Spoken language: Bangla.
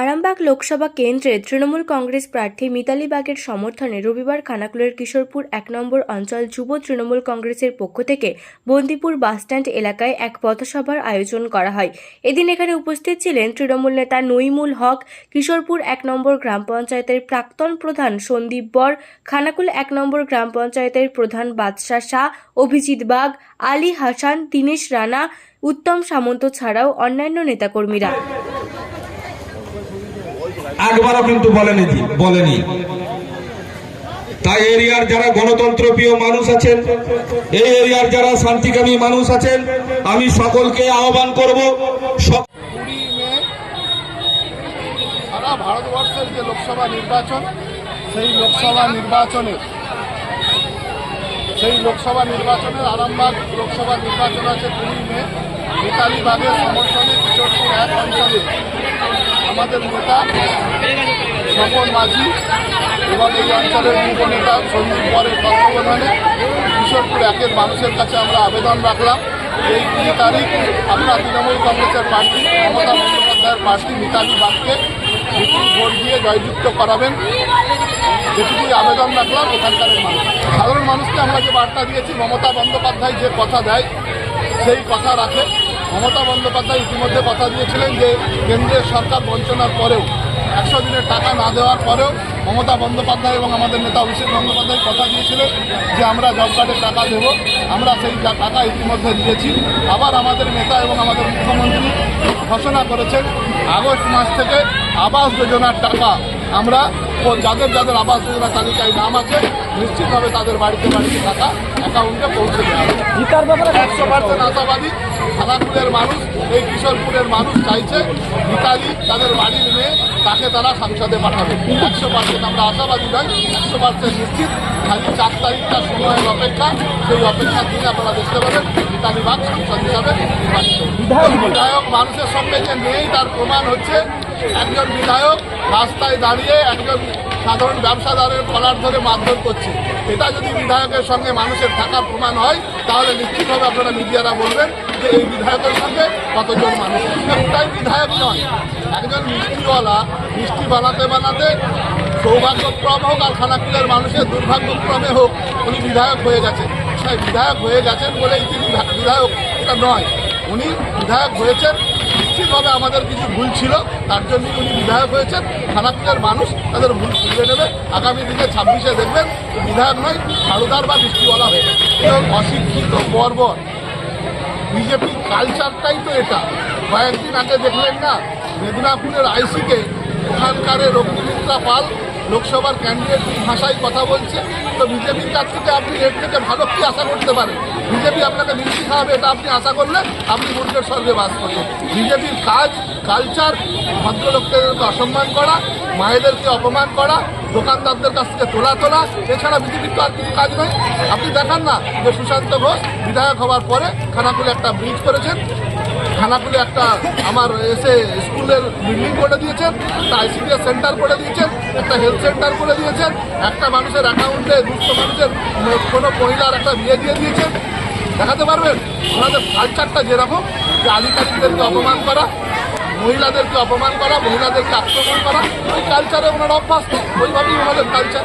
আরামবাগ লোকসভা কেন্দ্রে তৃণমূল কংগ্রেস প্রার্থী মিতালি বাগের সমর্থনে রবিবার খানাকুলের কিশোরপুর এক নম্বর অঞ্চল যুব তৃণমূল কংগ্রেসের পক্ষ থেকে বন্দিপুর বাসস্ট্যান্ড এলাকায় এক পথসভার আয়োজন করা হয়। এদিন এখানে উপস্থিত ছিলেন তৃণমূল নেতা নইমুল হক, কিশোরপুর এক নম্বর গ্রাম পঞ্চায়েতের প্রাক্তন প্রধান সন্দীপ বর, খানাকুল এক নম্বর গ্রাম পঞ্চায়েতের প্রধান বাদশাহ শাহ, অভিজিৎ বাগ, আলী হাসান, দীনেশ রানা, উত্তম সামন্ত ছাড়াও অন্যান্য নেতাকর্মীরা। একবারও কিন্তু বলেনি বলেনি। তাই এরিয়ার যারা গণতন্ত্র প্রিয় মানুষ আছেন, এই এরিয়ার যারা শান্তিকামী মানুষ আছেন, আমি সকলকে আহ্বান করব সারা ভারতবর্ষের যে লোকসভা নির্বাচন, সেই লোকসভা নির্বাচনের সেই লোকসভা নির্বাচনের আরামবাগ লোকসভা নির্বাচন আছে কুড়ি মে। মিতালি সমর্থনে কিশোরপুর এক অঞ্চলে আমাদের নেতা, স্বপন মাঝি এবং এই অঞ্চলের যুব নেতা সন্দীপ বরের তত্ত্বাবধানে কিশোরপুর একের মানুষের কাছে আমরা আবেদন রাখলাম। এই কুড়ি তারিখ আমরা তৃণমূল কংগ্রেসের প্রার্থী মমতা বন্দ্যোপাধ্যায়ের প্রার্থী মিতালি বাগকে বিপুল ভোট দিয়ে জয়যুক্ত করাবেন। যেটুকুই আবেদন রাখলাম এখানকার মানুষ। সাধারণ মানুষকে আমরা যে বার্তা দিয়েছি, মমতা বন্দ্যোপাধ্যায় যে কথা দেয় সেই কথা রাখে। মমতা বন্দ্যোপাধ্যায় ইতিমধ্যে কথা দিয়েছিলেন যে, কেন্দ্রের সরকার বঞ্চনার পরেও, একশো দিনের টাকা না দেওয়ার পরেও মমতা বন্দ্যোপাধ্যায় এবং আমাদের নেতা অভিষেক বন্দ্যোপাধ্যায় কথা দিয়েছিলেন যে, আমরা জব কার্ডের টাকা দেব। আমরা সেই টাকা ইতিমধ্যে দিয়েছি। আবার আমাদের নেতা এবং আমাদের মুখ্যমন্ত্রী ঘোষণা করেছেন, আগস্ট মাস থেকে আবাস যোজনার টাকা আমরা যাদের যাদের আবাস যোজনা তালিকায় নাম আছে নিশ্চিতভাবে তাদের বাড়িতে বাড়িতে থাকা অ্যাকাউন্টে পৌঁছে দেওয়া জিতার ব্যাপারে একশো পার্সেন্ট আশাবাদী খানাকুলের মানুষ এই কিশোরপুরের মানুষ চাইছে মিতালি তাদের বাড়ির মেয়ে তাকে তারা সংসদে পাঠাবে। একশো পার্সেন্ট আমরা আশাবাদী নয় একশো পার্সেন্ট নিশ্চিত। খালি চার তারিখটা সময়ের অপেক্ষা। সেই অপেক্ষার দিনে আপনারা দেখতে পাবেন মিতালি বাগ সংসদ হিসাবে বিধায়ক মানুষের সঙ্গে যে নেই তার প্রমাণ হচ্ছে একজন বিধায়ক রাস্তায় দাঁড়িয়ে একজন সাধারণ ব্যবসাদারের কলার ধরে মারধর করছে। এটা যদি বিধায়কের সঙ্গে মানুষের থাকার প্রমাণ হয় তাহলে নিশ্চিতভাবে আপনারা মিডিয়ারা বলবেন যে এই বিধায়কের সঙ্গে কতজন মানুষ একটাই বিধায়ক নয় একজন মিষ্টিওয়ালা মিষ্টি বানাতে বানাতে সৌভাগ্যক্রম হোক আর খানাকুলের মানুষের দুর্ভাগ্যক্রমে হোক উনি বিধায়ক হয়ে গেছেন। সেই বিধায়ক হয়ে গেছেন বলেই তিনি বিধায়ক এটা নয়। উনি বিধায়ক হয়েছেন, নিশ্চিতভাবে আমাদের কিছু ভুল ছিল, তার জন্য উনি বিধায়ক হয়েছেন। খানাকুলের মানুষ তাদের ভুল ফিরিয়ে নেবে। আগামী দিনে ছাব্বিশে দেখবেন বিধায়ক নয় ঝাড়ুদার বা বৃষ্টিওয়ালা হয়ে এবং অশিক্ষিত, বর্বর। বিজেপি কালচারটাই তো এটা। কয়েকদিন আগে দেখলেন না, মেদিনীপুরের আইসিকে ওখানকার রঘুমিত্রা পাল লোকসভার ক্যান্ডিডেট ভাষায় কথা বলছে। তো বিজেপির কাছ থেকে আপনি এর থেকে ভালো কি আশা করতে পারেন? বিজেপি আপনাকে মিষ্টি খাওয়াবে, এটা আপনি আশা করলে আপনি মূর্খের স্বর্গে বাস করবেন বিজেপির কাজ কালচার ভদ্রলোকদেরকে অসম্মান করা, মায়েদেরকে অপমান করা, দোকানদারদের কাছ থেকে তোলা তোলা, এছাড়া বিজেপির তো আর কিছু কাজ নয় আপনি দেখান না যে সুশান্ত ঘোষ বিধায়ক হওয়ার পরে খানাকুলে একটা ব্রিজ করেছেন। খানাকুলে একটা আমার এসে স্কুলের বিল্ডিং করে দিয়েছেন, একটা আইসিডিএস সেন্টার করে দিয়েছেন, একটা হেলথ সেন্টার করে দিয়েছেন, একটা মানুষের অ্যাকাউন্টে দুস্থ মানুষের কোনো মহিলার একটা বিয়ে দিয়ে দিয়েছেন। দেখাতে পারবেন? ওনাদের কালচারটা যেরকম, যে আধিকারিকদেরকে অপমান করা, মহিলাদেরকে অপমান করা, মহিলাদেরকে আক্রমণ করা ওই কালচারে ওনারা অভ্যস্ত। ওইভাবেই ওনাদের কালচার